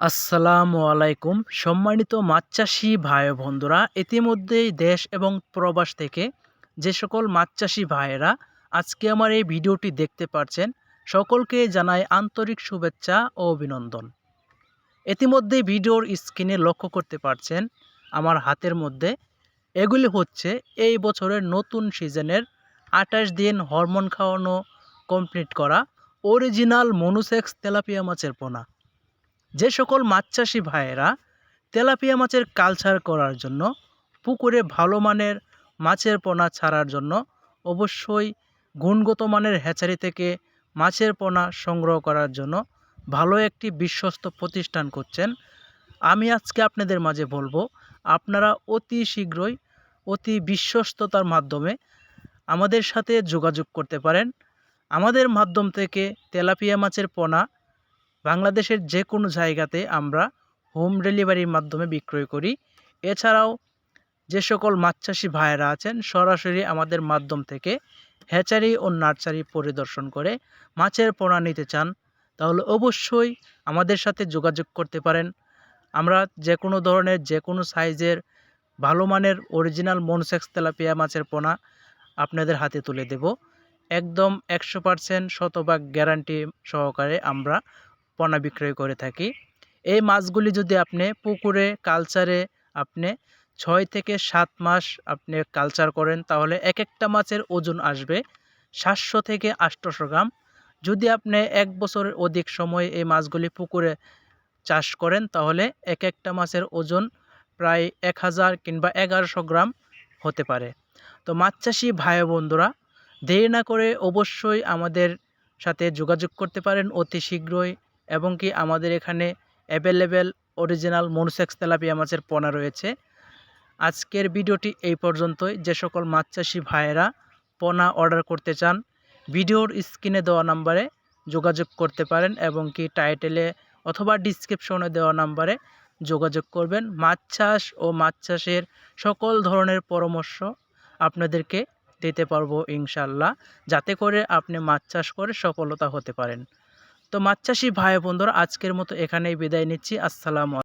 আসসালামু আলাইকুম। সম্মানিত মাছ চাষি ভাই বন্ধুরা, ইতিমধ্যেই দেশ এবং প্রবাস থেকে যে সকল মাছ চাষি ভাইয়েরা আজকে আমার এই ভিডিওটি দেখতে পারছেন, সকলকে জানাই আন্তরিক শুভেচ্ছা ও অভিনন্দন। ইতিমধ্যেই ভিডিওর স্ক্রিনে লক্ষ্য করতে পারছেন, আমার হাতের মধ্যে এগুলি হচ্ছে এই বছরের নতুন সিজনের আঠাশ দিন হরমোন খাওয়ানো কমপ্লিট করা অরিজিনাল মনুসেক্স তেলাপিয়া মাছের পোনা। যে সকল মাছ চাষি ভাইয়েরা তেলাপিয়া মাছের কালচার করার জন্য, পুকুরে ভালো মানের মাছের পোনা ছাড়ার জন্য অবশ্যই গুণগত মানের হ্যাচারি থেকে মাছের পোনা সংগ্রহ করার জন্য ভালো একটি বিশ্বস্ত প্রতিষ্ঠান করছেন। আমি আজকে আপনাদের মাঝে বলব, আপনারা অতি শীঘ্রই অতি বিশ্বস্ততার মাধ্যমে আমাদের সাথে যোগাযোগ করতে পারেন। আমাদের মাধ্যম থেকে তেলাপিয়া মাছের পোনা বাংলাদেশের যে কোনো জায়গাতে আমরা হোম ডেলিভারির মাধ্যমে বিক্রয় করি। এছাড়াও যে সকল মাছ চাষি ভাইয়েরা আছেন, সরাসরি আমাদের মাধ্যম থেকে হ্যাচারি ও নার্সারি পরিদর্শন করে মাছের পোনা নিতে চান, তাহলে অবশ্যই আমাদের সাথে যোগাযোগ করতে পারেন। আমরা যে কোনো ধরনের যে কোনো সাইজের ভালো মানের অরিজিনাল মনসেক্স তেলাপিয়া মাছের পোনা আপনাদের হাতে তুলে দেব। একদম একশো পারসেন্ট শতভাগ গ্যারান্টি সহকারে আমরা পোনা বিক্রয় করে থাকি। এই মাছগুলি যদি আপনি পুকুরে, কালচারে আপনি ছয় থেকে সাত মাস আপনি কালচার করেন, তাহলে এক একটা মাছের ওজন আসবে সাতশো থেকে আটশোশো গ্রাম। যদি আপনি এক বছরের অধিক সময় এই মাছগুলি পুকুরে চাষ করেন, তাহলে এক একটা মাছের ওজন প্রায় এক হাজার কিংবা এগারোশো গ্রাম হতে পারে। তো মাছ চাষি ভাই বন্ধুরা, দেরি না করে অবশ্যই আমাদের সাথে যোগাযোগ করতে পারেন অতি শীঘ্রই। এবং কি আমাদের এখানে অ্যাভেলেবেল অরিজিনাল মনুসেক্স তেলাপিয়া মাছের পোনা রয়েছে। আজকের ভিডিওটি এই পর্যন্তই। যে সকল মাছ চাষি ভাইয়েরা পোনা অর্ডার করতে চান, ভিডিওর স্ক্রিনে দেওয়া নাম্বারে যোগাযোগ করতে পারেন এবং কি টাইটেলে অথবা ডিসক্রিপশনে দেওয়া নাম্বারে যোগাযোগ করবেন। মাছ চাষ ও মাছ চাষের সকল ধরনের পরামর্শ আপনাদেরকে দিতে পারব ইনশাল্লাহ যাতে করে আপনি মাছ চাষ করে সফলতা হতে পারেন। তো মাছ চাষি ভাই বন্ধুরা আজকের মতো এখানেই বিদায় নিচ্ছি। আসসালামু